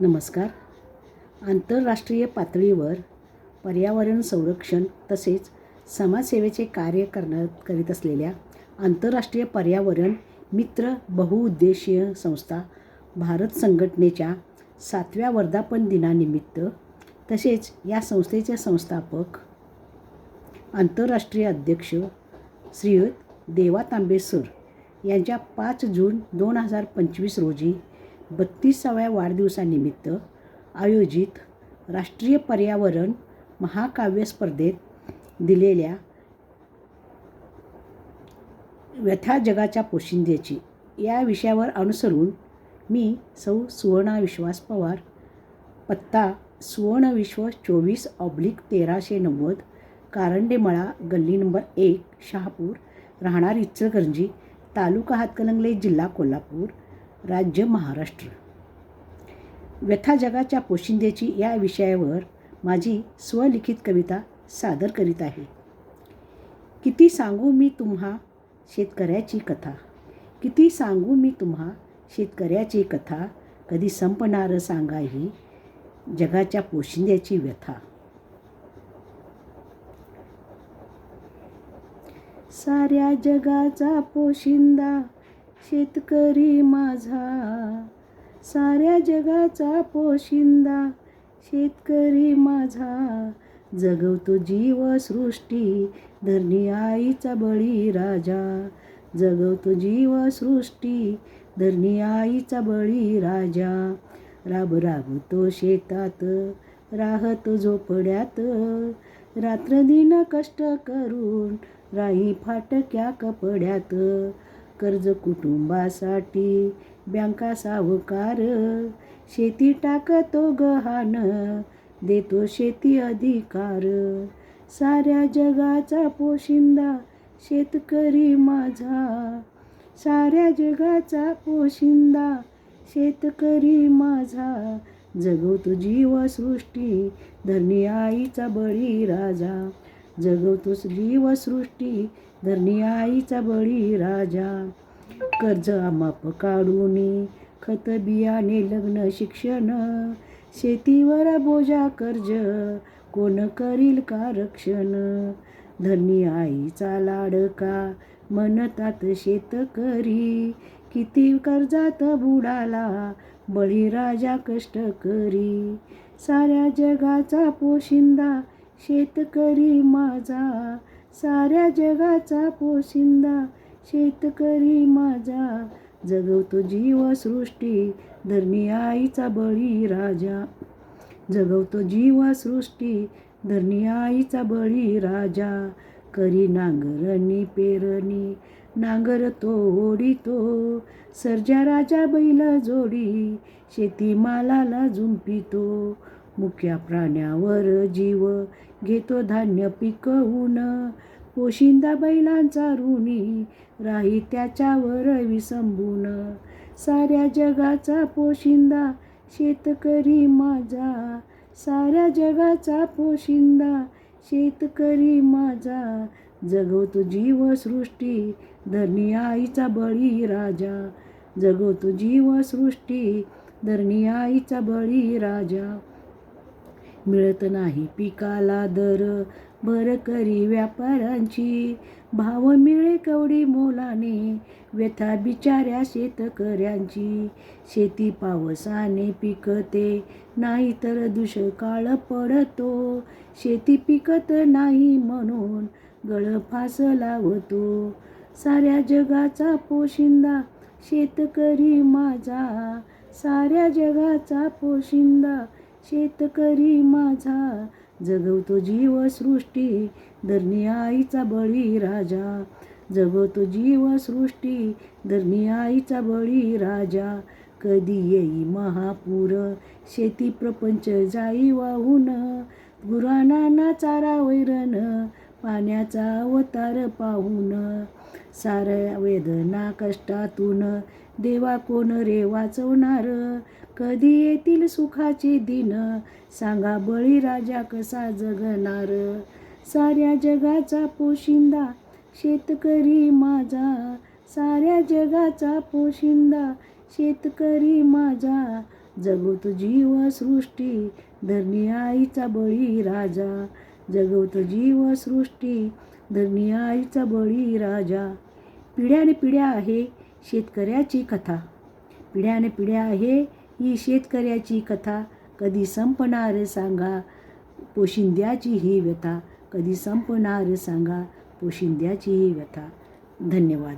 नमस्कार. आंतरराष्ट्रीय पातळीवर पर्यावरण संरक्षण तसेच समाजसेवेचे कार्य करण्यात करीत असलेल्या आंतरराष्ट्रीय पर्यावरण मित्र बहुउद्देशीय संस्था भारत संघटनेच्या सातव्या वर्धापन दिनानिमित्त तसेच या संस्थेचे संस्थापक आंतरराष्ट्रीय अध्यक्ष श्रीयुत देवा तांबे सर यांच्या पाच जून दोन हजार पंचवीस रोजी बत्तीसाव्या वाढदिवसानिमित्त आयोजित राष्ट्रीय पर्यावरण महाकाव्य स्पर्धेत दिलेल्या व्यथा जगाच्या पोशिंद्याची या विषयावर अनुसरून मी सौ सुवर्णा विश्वास पवार पत्ता सुवर्ण विश्व चोवीस ऑब्लिक तेराशे नव्वद कारंडेमळा गल्ली नंबर एक शहापूर राहणार इचलकरंजी तालुका हातकणंगले जिल्हा कोल्हापूर राज्य महाराष्ट्र. व्यथा जगाच्या पोशिंद्याची या विषयावर माझी स्वलिखित कविता सादर करीत आहे. किती सांगू मी तुम्हा शेतकऱ्याची कथा? किती सांगू मी तुम्हा शेतकऱ्याची कथा? कधी संपणारं सांगा ही जगाच्या पोशिंद्याची व्यथा. साऱ्या जगाचा पोशिंदा शेतकरी माझा. साऱ्या जगाचा पोशिंदा शेतकरी माझा. जगवतो जीवसृष्टी धरणी आईचा बळी राजा. जगवतो जीवसृष्टी धरणी आईचा बळी राजा. राब राबतो शेतात राहतो झोपड्यात. रात्रदिन कष्ट करून राही फाटक्या कपड्यात. कर्ज कुटुंबासाठी बँका सावकार. शेती टाकतो गहाण देतो शेती अधिकार. साऱ्या जगाचा पोशिंदा शेतकरी माझा. साऱ्या जगाचा पोशिंदा शेतकरी माझा. जगवतो जीवसृष्टी धरणी आईचा बळी राजा. जगवतो जीवसृष्टी धरणी आईचा बळी राजा. कर्ज माप काढून खत बियाणे लग्न शिक्षण शेतीवर बोजा कर्ज. कोण करील का रक्षण धनी आईचा लाडका म्हणतात शेतकरी. किती कर्जात बुडाला बळीराजा कष्ट करी साऱ्या जगाचा पोशिंदा शेतकरी माझा साऱ्या जगाचा पोशिंदा. शेतकरी माझा जगवतो जीवसृष्टी धरणी आईचा बळी राजा. जगवतो जीवसृष्टी धरणी आईचा बळी राजा. करी नांगरणी पेरणी नांगर तो ओढितो. सर्जा राजा बैल जोडी शेतीमालाला झुंपितो. मुक्या प्राण्यावर जीव घेतो धान्य पिकवून. पोशिंदा बैलांचा ऋणी राही त्याच्यावर विसंबून. साऱ्या जगाचा पोशिंदा शेतकरी माझा. साऱ्या जगाचा पोशिंदा शेतकरी माझा. जगवतो जीवसृष्टी धरणी आईचा बळी राजा. जगवतो जीवसृष्टी धरणी आईचा बळी राजा. मिळत नाही. पिकाला दर भर करी व्यापाऱ्यांची भाव मिळे कवडी मोलाने. व्यथा बिचाऱ्या शेतकऱ्यांची शेती पावसाने पिकते. नाही तर दुष्काळ पडतो. शेती पिकत नाही म्हणून गळफास लावतो. साऱ्या जगाचा पोशिंदा शेतकरी माझा. साऱ्या जगाचा पोशिंदा शेतकरी माझा. जगवतो जीवसृष्टी धरणी आईचा बळी राजा. जगवतो जीवसृष्टी धरणी आईचा बळी राजा. कधी येई महापूर शेती प्रपंच जाई वाहून गुराणांना चारा वैरण पाण्याचा अवतार पाहून. साऱ्या वेदना कष्टातून देवा कोण रे वाचवणार? कधी येतील सुखाचे दिन? सांगा बळीराजा कसा जगणार? साऱ्या जगाचा पोशिंदा शेतकरी माझा. साऱ्या जगाचा पोशिंदा शेतकरी माझा. जगवतो जीव सृष्टी धरणी आईचा बळी राजा. जगवतो जीव सृष्टी धरणी आईचा बळी राजा. पिढ्याने पिढ्या आहे शेतकऱ्याची कथा. पिढ्याने पिढ्या आहे ही शेतकऱ्याची कथा. कधी संपणार सांगा पोशिंद्याची ही व्यथा. कधी संपणार सांगा पोशिंद्याची ही व्यथा. धन्यवाद.